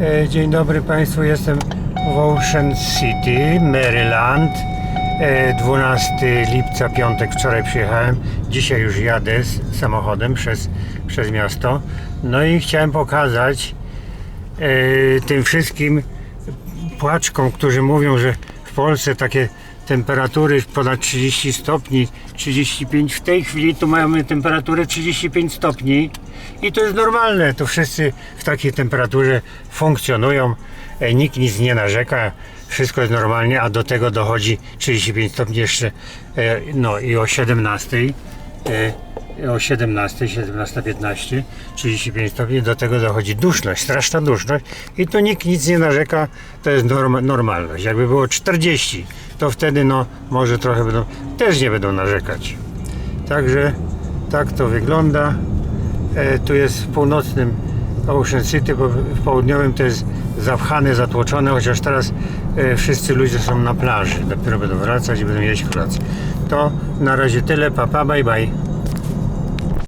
E, Dzień dobry Państwu, jestem w Ocean City, Maryland. E, 12 lipca, piątek, wczoraj przyjechałem. Dzisiaj już jadę z samochodem przez, przez miasto. No i chciałem pokazać e, tym wszystkim płaczkom, którzy mówią, że w Polsce takie temperatury ponad 30 stopni, 35. W tej chwili tu mamy temperaturę 35 stopni i to jest normalne. To wszyscy w takiej temperaturze funkcjonują. E, Nikt nic nie narzeka. Wszystko jest normalnie, a do tego dochodzi 35 stopni jeszcze e, no i o 17 e, o 17, 17.15, 35 stopni, do tego dochodzi duszność, straszna duszność i tu nikt nic nie narzeka, to jest norma, normalność. Jakby było 40, to wtedy no może trochę będą, też nie będą narzekać. Także tak to wygląda. E, tu jest w północnym Ocean City, bo w południowym to jest zapchane, zatłoczone, chociaż teraz e, wszyscy ludzie są na plaży. Dopiero będą wracać i będą jeść kolację. To na razie tyle, papa, bye bye.